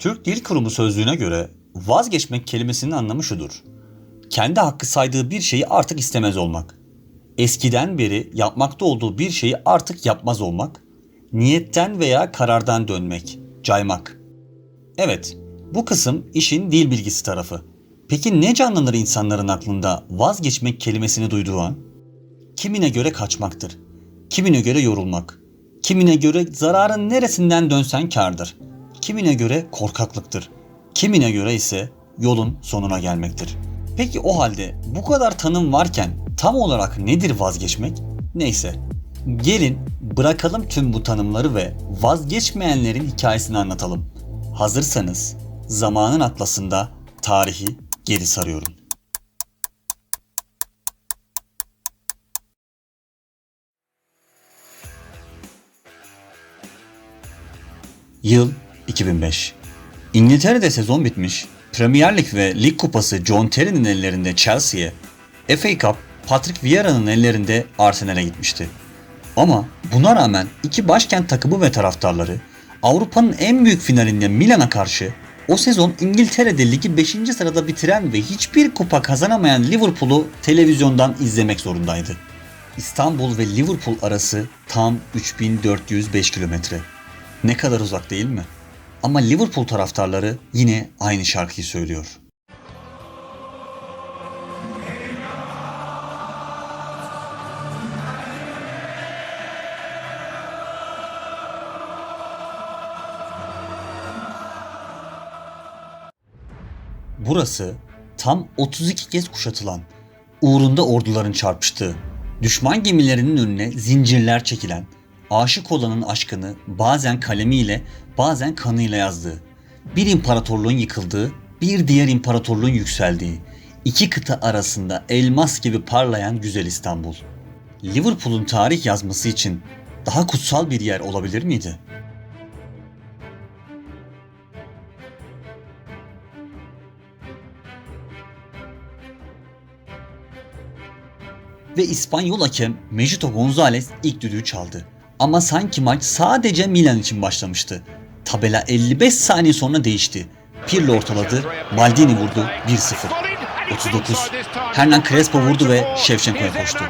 Türk Dil Kurumu sözlüğüne göre vazgeçmek kelimesinin anlamı şudur. Kendi hakkı saydığı bir şeyi artık istemez olmak. Eskiden beri yapmakta olduğu bir şeyi artık yapmaz olmak. Niyetten veya karardan dönmek, caymak. Evet, bu kısım işin dil bilgisi tarafı. Peki ne canlanır insanların aklında vazgeçmek kelimesini duyduğu an? Kimine göre kaçmaktır. Kimine göre yorulmak. Kimine göre zararın neresinden dönsen kardır. Kimine göre korkaklıktır. Kimine göre ise yolun sonuna gelmektir. Peki o halde bu kadar tanım varken tam olarak nedir vazgeçmek? Neyse. Gelin bırakalım tüm bu tanımları ve vazgeçmeyenlerin hikayesini anlatalım. Hazırsanız zamanın atlasında tarihi geri sarıyorum. Yıl 2005. İngiltere'de sezon bitmiş. Premier Lig ve Lig Kupası John Terry'nin ellerinde Chelsea'ye, FA Cup Patrick Vieira'nın ellerinde Arsenal'e gitmişti. Ama buna rağmen iki başkent takımı ve taraftarları Avrupa'nın en büyük finalinde Milan'a karşı o sezon İngiltere'de ligi 5. sırada bitiren ve hiçbir kupa kazanamayan Liverpool'u televizyondan izlemek zorundaydı. İstanbul ve Liverpool arası tam 3405 kilometre. Ne kadar uzak değil mi? Ama Liverpool taraftarları yine aynı şarkıyı söylüyor. Burası tam 32 kez kuşatılan, uğrunda orduların çarpıştığı, düşman gemilerinin önüne zincirler çekilen, aşık olanın aşkını bazen kalemiyle bazen kanıyla yazdığı, bir imparatorluğun yıkıldığı, bir diğer imparatorluğun yükseldiği, iki kıta arasında elmas gibi parlayan güzel İstanbul. Liverpool'un tarih yazması için daha kutsal bir yer olabilir miydi? Ve İspanyol hakem Mejito González ilk düdüğü çaldı. Ama sanki maç sadece Milan için başlamıştı. Tabela 55 saniye sonra değişti. Pirlo ortaladı, Maldini vurdu 1-0. 39. Hernan Crespo vurdu ve Shevchenko'ya koştu.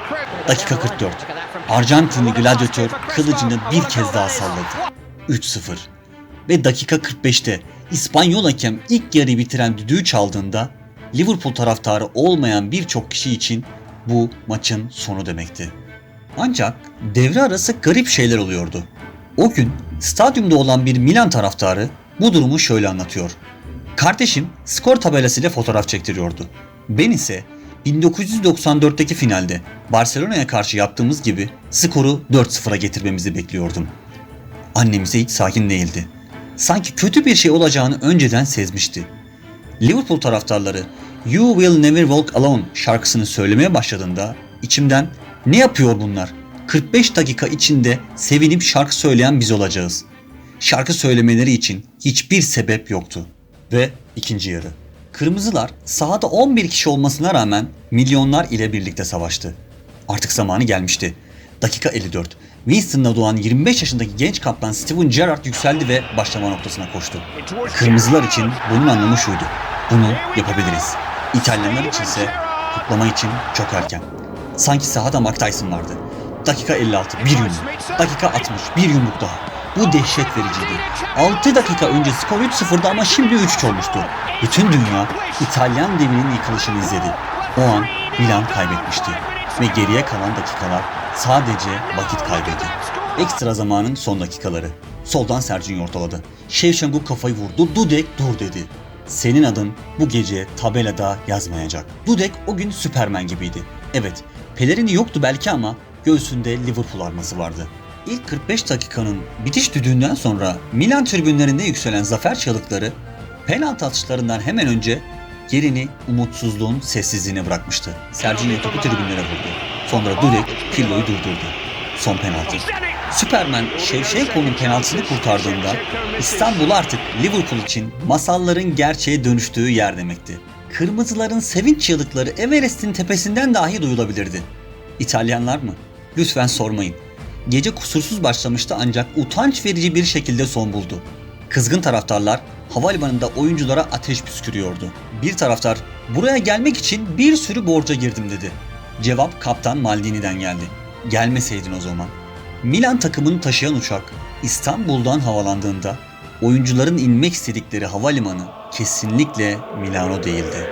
Dakika 44. Arjantinli gladyatör kılıcını bir kez daha salladı. 3-0. Ve dakika 45'te İspanyol hakem ilk yarıyı bitiren düdüğü çaldığında Liverpool taraftarı olmayan birçok kişi için bu maçın sonu demekti. Ancak devre arası garip şeyler oluyordu. O gün stadyumda olan bir Milan taraftarı bu durumu şöyle anlatıyor. Kardeşim skor tabelasıyla fotoğraf çektiriyordu. Ben ise 1994'teki finalde Barcelona'ya karşı yaptığımız gibi skoru 4-0'a getirmemizi bekliyordum. Annem ise hiç sakin değildi. Sanki kötü bir şey olacağını önceden sezmişti. Liverpool taraftarları You Will Never Walk Alone şarkısını söylemeye başladığında içimden ne yapıyor bunlar? 45 dakika içinde sevinip şarkı söyleyen biz olacağız. Şarkı söylemeleri için hiçbir sebep yoktu. Ve ikinci yarı. Kırmızılar sahada 11 kişi olmasına rağmen milyonlar ile birlikte savaştı. Artık zamanı gelmişti. Dakika 54. Winston'la doğan 25 yaşındaki genç kaptan Steven Gerrard yükseldi ve başlama noktasına koştu. Kırmızılar için bunun anlamı şuydu. Bunu yapabiliriz. İtalyanlar içinse kutlama için çok erken. Sanki sahada Mark Tyson vardı. Dakika 56 bir yumruk. Dakika 60 bir yumruk daha. Bu dehşet vericiydi. 6 dakika önce skor 3-0'da ama şimdi 3-3 olmuştu. Bütün dünya İtalyan devrinin yıkılışını izledi. O an Milan kaybetmişti. Ve geriye kalan dakikalar sadece vakit kaybıydı. Ekstra zamanın son dakikaları. Soldan Sergio ortaladı. Shevchenko kafayı vurdu. Dudek dur dedi. Senin adın bu gece tabelada yazmayacak. Dudek o gün Süpermen gibiydi. Evet, pelerini yoktu belki ama göğsünde Liverpool arması vardı. İlk 45 dakikanın bitiş düdüğünden sonra Milan tribünlerinde yükselen zafer çığlıkları penaltı atışlarından hemen önce yerini umutsuzluğun sessizliğine bırakmıştı. Sergio topu tribünlere vurdu. Sonra Dudek Pirlo'yu durdurdu. Son penaltı. Süpermen Şevşenko'nun penaltısını kurtardığında İstanbul artık Liverpool için masalların gerçeğe dönüştüğü yer demekti. Kırmızıların sevinç çığlıkları Everest'in tepesinden dahi duyulabilirdi. İtalyanlar mı? Lütfen sormayın. Gece kusursuz başlamıştı ancak utanç verici bir şekilde son buldu. Kızgın taraftarlar havalimanında oyunculara ateş püskürüyordu. Bir taraftar buraya gelmek için bir sürü borca girdim dedi. Cevap kaptan Maldini'den geldi. Gelmeseydin o zaman. Milan takımını taşıyan uçak İstanbul'dan havalandığında oyuncuların inmek istedikleri havalimanı kesinlikle Milano değildi.